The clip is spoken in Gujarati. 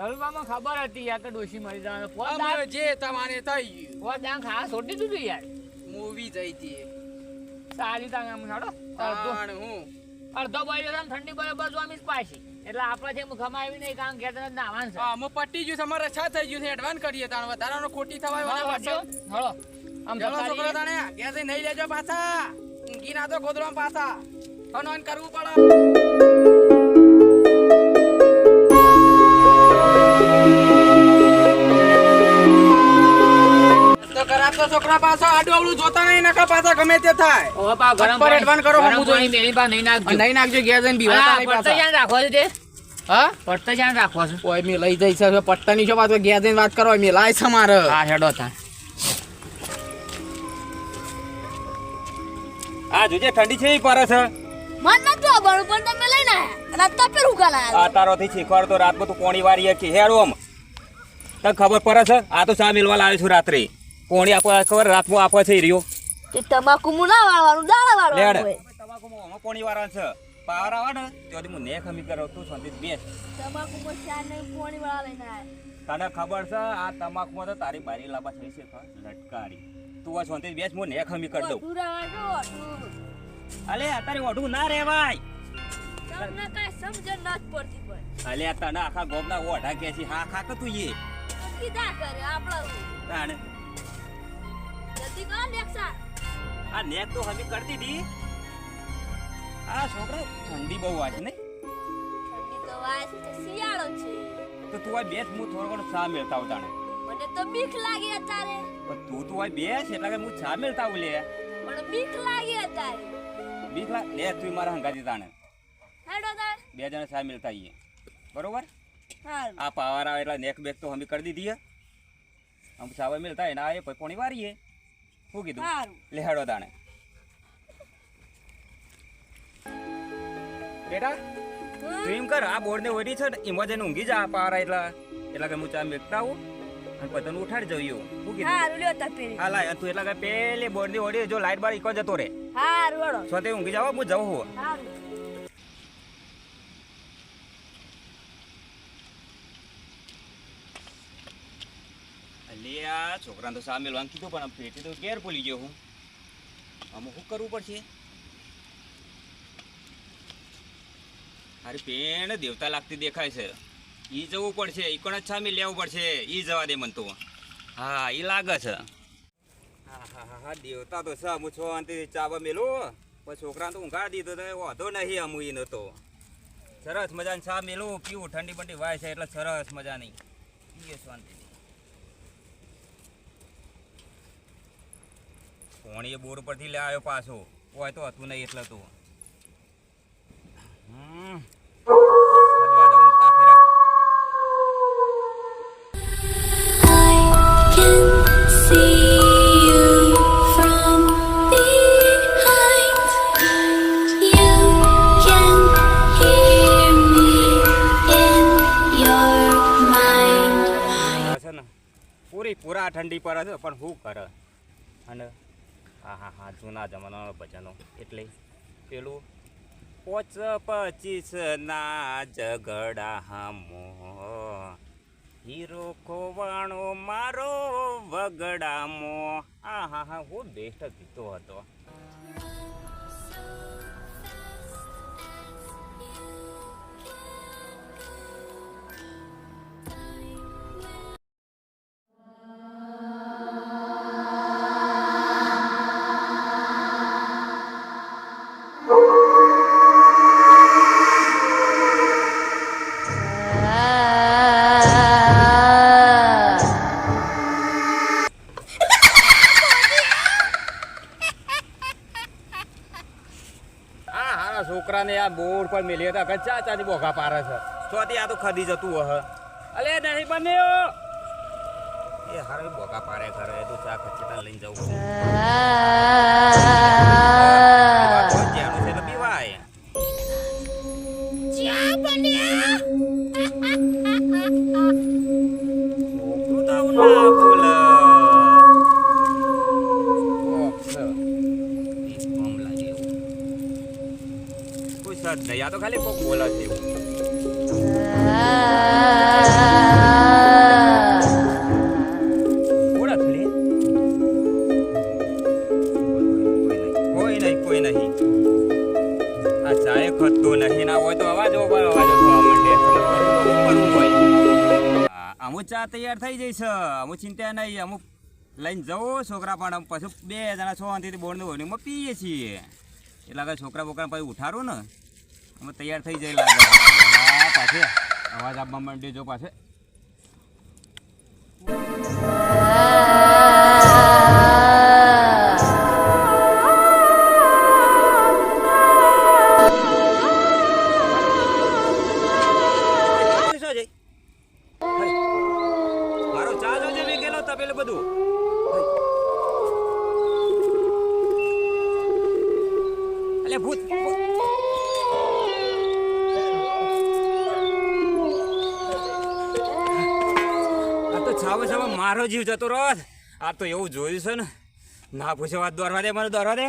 દલવામાં ખબર હતી યાર કે ડોશી મરી જવાનો. પોતા જે તમારે થઈ ગયું પોતા ખા છોડી દીધું યાર. મૂવી જઈ હતી સારી તાંગ આમ છોડો. અડધો હું? અડધો બોઈ જતો ઠંડી બરોબર સ્વામી પાછી. એટલે આપણે છે ખમાવી નહીં કામ ઘેર તરત નાવાન છે. હા અમે પટ્ટી ગયું તમારે છ રછા થઈ ગયું છે એડવાન્સ કરીએ તાણ. વધારાનો ખોટી થવાય વાળા પાછો હળો. આમ છોકરા તાણે ઘેર નહીં લેજો પાછા. ઊંઘી ના તો ગોદડમાં પાછા. ફન કરવું પડે. પાછા આડું અવળું જોતા નહીં નકા પાછા ગમે તે થાય. હવે પા ગરમ પર એડવાન કરો, હું જોઈ. મેલી પા નહીં નાખજો. નહીં નાખજો ઘેર જઈને બીવા નહીં પાછા. ધ્યાન રાખો છે તે. હા? પટ્ટા જ્યાં રાખવો છે ઓય મે લઈ જઈ છે પટ્ટાની છો વાત ઘેર જઈને વાત કરો મે લાય છે મારે. હા હેડો થા આ જોજે ઠંડી છે ઈ પર છે? મન ન તો બળ પણ તમે લઈને આયા. તો પર ઉકા કાલ આ આયા તારોથી શીખવાડ તો રાતમાં તું કોણી વારી કે હેડો આમ. તને ખબર પડે છે? આ તો ચા મિલવા લાવ્યો છું રાત્રે. પોણી આપવા ખબર રાતમાં આપવા થઈ રહ્યો. તે તમાકુ મુ ના વાળવાનું દાણા લેડ. વાળવાનું હોય તમાકુમાં આમાં પોણી વાળા છે. પાવર આવા ને ત્યાંથી હું ને ખમી કરો તું શાંતિ બેસ. તમાકુ મુ ચાર ને પોણી વાળા લઈને આયા. તને ખબર છે આ તમાકુમાં તો તારી બારી લાંબા થઈ છે લટકારી. તું આ શાંતિ બેસ હું ને ખમી કરી દઉં. અલે અત્યારે ઓઢું ના રેવાય. તમને કાંઈ સમજણ નથી પડતી પણ અલે તને આખા ગોમના ઓઢા કે છે હા ખા કે તું એ કીધા કરે આપણા તાણે જલ્દી કરો નેક્સા. આ નેક તો હમી કરતી હતી આ છોકરા ઠંડી બહુ વાંચ ને ઠંડી તો છે શિયાળો છે. તો તું આ બેસ હું થોડો ઘણો ચા મેળતા આવું તાણે. મને તો બીક લાગી અત્યારે. પણ તું તું આ બેસ એટલે કે હું ચા મેળતા આવું લે. પણ બીક લાગી અત્યારે. બીક લાગ? લે તું મારા હંગાતી તાણે. હેડો તાર બે જણા ચા મેળતા આઈએ. બરોબર? આ પાવર આવે એટલે નેક બેક તો હમી કરી દીધી હે. આમ ચાવર મેળતા એના આવે પછી પોણી વારીએ. શું કીધું? લેહાડો તાણે બેટા તું એમ કર. આ બોર્ડ ને ઓરી છે ને એમાં જઈને ઊંઘી જા આ એટલા. એટલા કે હું ચા મેકતા આવું અને પછી તને ઉઠાડી જવું એવું શું કીધું? હા લાય તું એટલા કે પેલી બોર્ડની ઓડી જો લાઈટ બાર ઈકો જતો રે હા રોડો છો તે ઊંઘી જાવ હું જવું હું. હારું આ છોકરાને તો સામે લોન કીધું પણ પેટી તો ઘેર ભૂલી ગયો હું. આમાં શું કરવું પડશે? અરે પેણ દેવતા લાગતી દેખાય છે. એ જવું પડશે એ કોણ સામે લેવું પડશે? એ જવા દે મન તો. હા એ લાગે છે. હા હા હા દેવતા તો છે હું છો અંતે ચાવા મેલો. પણ છોકરાને તો ઊંઘાડી દીધો તો વાંધો નહીં અમુ એ નહોતો સરસ મજાની ચા મેલું, પીવું ઠંડી બંડી વાય છે એટલે સરસ મજાની. પીએ શાંતિ કોણીએ બોર પરથી લે આવ્યો પાછો. હોય તો હતું નહીં એટલે તું. પૂરી પૂરા ઠંડી પર છે પણ શું કરે? અને હા હા હા, જૂના જમાનાના ભજનો. એટલે પેલું પોચ પચીસ ના ઝઘડા હામો. હીરો ખોવાણો મારો વગડામો. આ હા હા, હું બેસ્ટ ગીતો હતો. છોકરાને આ બોર પર મેલી હતા. કચ્ચા ચાની બોઘા પારે છે. ચોથી આ તો ખદી જતું હ અલે નહીં બન્યો. એ હારે બોઘા પારે કરે તો ચા ખચેટા લઈને જવું છોકરું તો આવું ના નૈયા તો ખાલી કોક બોલે છે કોઈ નહીં આ ચાએ ખતું નહીં ના હોય અવાજ અમુક ચા તૈયાર થઈ જઈ અમુક ચિંતા નહીં અમુક લઈને જવો છોકરા પણ પછી બે જણા છો અંતિથી બોર્ડનું પીએ છીએ એટલે આગળ છોકરા બોકરા પછી ઉઠારો ને અમે તૈયાર થઈ જઈ લાગે પાછે. અવાજ આપવા માંડ્યો જો પાછે. શું છે? હઈ. મારો ચા જોજે મેં ગયેલો તપેલું બધું હઈ. અલે ભૂત ભૂત. છાવે મારો જીવ જતો રહો આ તો એવું જોયું છે ને. ના પૂછે વાત દોરવા દે, મને દોરવા દે.